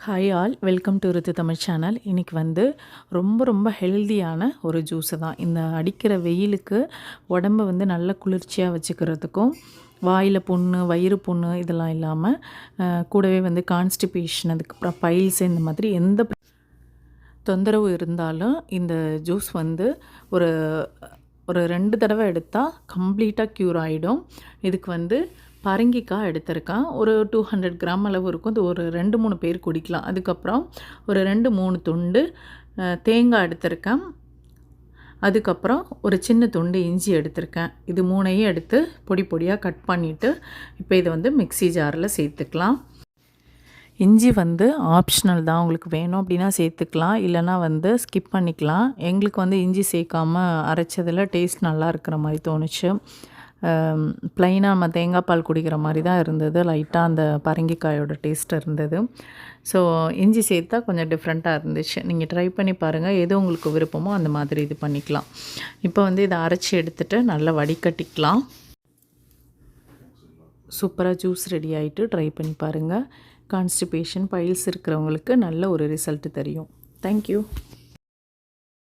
Hi all welcome to Rithu Tamil channel இன்றைக்கி வந்து ரொம்ப ரொம்ப ஹெல்தியான ஒரு ஜூஸு தான். இந்த அடிக்கிற வெயிலுக்கு உடம்ப வந்து நல்ல குளிர்ச்சியாக வச்சுக்கிறதுக்கும் வாயில் புண்ணு வயிறு புண்ணு இதெல்லாம் இல்லாமல் கூடவே வந்து கான்ஸ்டிபேஷன் அதுக்கப்புறம் பைல்ஸ் இந்த மாதிரி எந்த தொந்தரவு இருந்தாலும் இந்த ஜூஸ் வந்து ஒரு ஒரு ரெண்டு தடவை எடுத்தால் கம்ப்ளீட்டாக க்யூர் ஆகிடும் இதுக்கு வந்து பரங்கிக்காய் எடுத்திருக்கேன். ஒரு டூ ஹண்ட்ரட் கிராம் அளவு இருக்கும். அது ஒரு ரெண்டு மூணு பேர் குடிக்கலாம். அதுக்கப்புறம் ஒரு ரெண்டு மூணு துண்டு தேங்காய் எடுத்திருக்கேன். அதுக்கப்புறம் ஒரு சின்ன துண்டு இஞ்சி எடுத்திருக்கேன். இது மூணையும் எடுத்து பொடி பொடியாக கட் பண்ணிவிட்டு இப்போ இதை வந்து மிக்ஸி ஜாரில் சேர்த்துக்கலாம். இஞ்சி வந்து ஆப்ஷனல் தான். உங்களுக்கு வேணும் அப்படின்னா சேர்த்துக்கலாம். இல்லைனா வந்து ஸ்கிப் பண்ணிக்கலாம். எங்களுக்கு வந்து இஞ்சி சேர்க்காமல் அரைச்சதில் டேஸ்ட் நல்லா இருக்கிற மாதிரி தோணுச்சு. ப்ளைனாக நம்ம தேங்காய் பால் குடிக்கிற மாதிரி தான் இருந்தது. லைட்டாக அந்த பரங்கிக்காயோட டேஸ்ட் இருந்தது. ஸோ இஞ்சி சேர்த்தா கொஞ்சம் டிஃப்ரெண்ட்டாக இருந்துச்சு. நீங்கள் ட்ரை பண்ணி பாருங்கள் எது உங்களுக்கு விருப்பமோ அந்த மாதிரி இது பண்ணிக்கலாம். இப்போ வந்து இதை அரைச்சி எடுத்துகிட்டு நல்லா வடிகட்டிக்கலாம். சூப்பராக ஜூஸ் ரெடி ஆகிட்டு ட்ரை பண்ணி பாருங்கள் கான்ஸ்டிபேஷன் பைல்ஸ் இருக்கிறவங்களுக்கு நல்ல ஒரு ரிசல்ட்டு தெரியும். தேங்க்யூ